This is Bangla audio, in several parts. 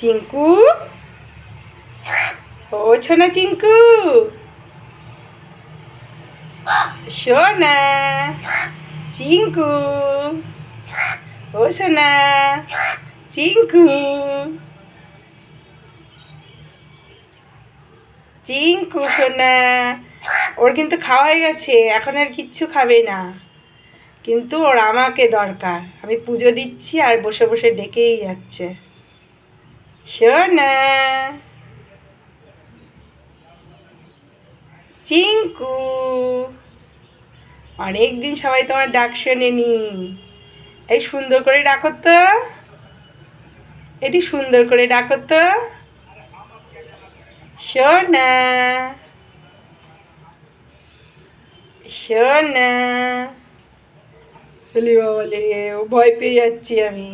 চিঙ্কু? ও ছোনা চিঙ্কু। সোনা চিঙ্কু। ও সোনা চিঙ্কু। চিঙ্কু সোনা ওর কিন্তু খাওয়া হয়ে গেছে, এখন আর কিচ্ছু খাবে না। কিন্তু ওর আমাকে দরকার। আমি পুজো দিচ্ছি আর বসে বসে ডেকেই যাচ্ছে। সোনা চিঙ্কু অনেকদিন সবাই তোমার ডাক শোনেনি। এই সুন্দর করে ডাকো তো। এটি সুন্দর করে ডাকো তো। সোনা সোনা বলি, ও ভয় পেয়ে যাচ্ছি আমি।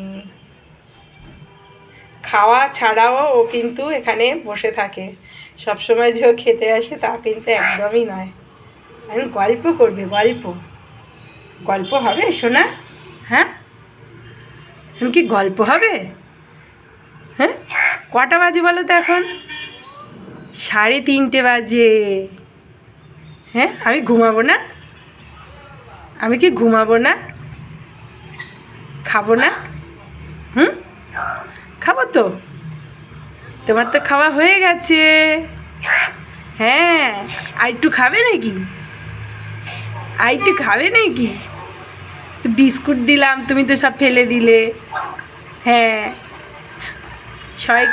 খাওয়া ছাড়াও ও কিন্তু এখানে বসে থাকে। সবসময় যে ও খেতে আসে তা কিন্তু একদমই নয়। আমি গল্প করবে, গল্প। গল্প হবে শোনা হ্যাঁ? এখন কি গল্প হবে? হ্যাঁ? কটা বাজে বলো তো এখন? সাড়ে তিনটে বাজে। হ্যাঁ? আমি ঘুমাবো না? আমি কি ঘুমাবো না? খাব না? হুম? খাব তো? তোমার তো খাওয়া হয়ে গেছে। হ্যাঁ আর একটু খাবে নাকি? আর একটু খাবে নাকি? বিস্কুট দিলাম, তুমি তো সব ফেলে দিলে। হ্যাঁ। সবাই,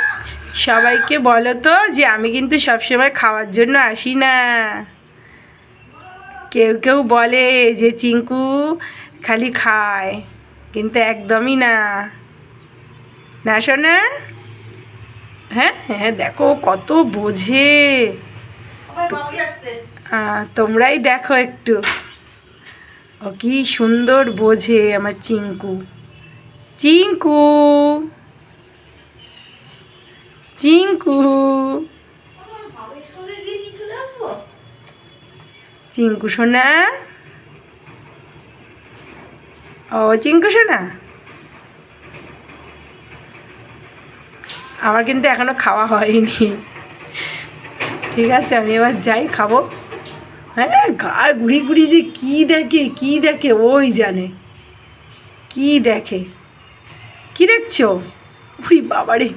সবাইকে বলো তো যে আমি কিন্তু সবসময় খাওয়ার জন্য আসি না। কেউ কেউ বলে যে চিঙ্কু খালি খায়, কিন্তু একদমই না। না শোনা হ্যাঁ হ্যাঁ দেখো কত বোঝে। তোমরাই দেখো একটু। ও কি সুন্দর বোঝে আমার চিঙ্কু চিঙ্কু চিঙ্কু চিঙ্কু সোনা? ও চিঙ্কু সোনা? আমার কিন্তু এখনও খাওয়া হয়নি। ঠিক আছে, আমি এবার যাই, খাব। হ্যাঁ গা ঘুরি ঘুরি যে কী দেখে কী দেখে, ওই জানে। কি দেখে? কি দেখছ? উরি বাবারে,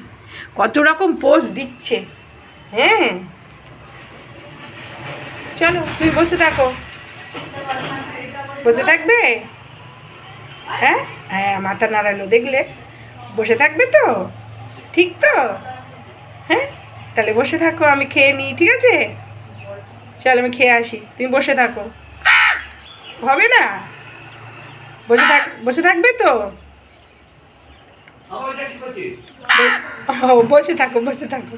কত রকম পোজ দিচ্ছে। হ্যাঁ। চলো, তুমি বসে থাকো। বসে থাকবে? হ্যাঁ? হ্যাঁ মাথা নাড়ালো, দেখলে। বসে থাকবে তো? ঠিক তো? হ্যাঁ? তাহলে বসে থাকো আমি খেয়ে নিই ঠিক আছে? চল আমি খেয়ে আসি তুমি বসে থাকো। হবে না? বসে থাক বসে থাকবে তো? ও বসে থাকো বসে থাকো।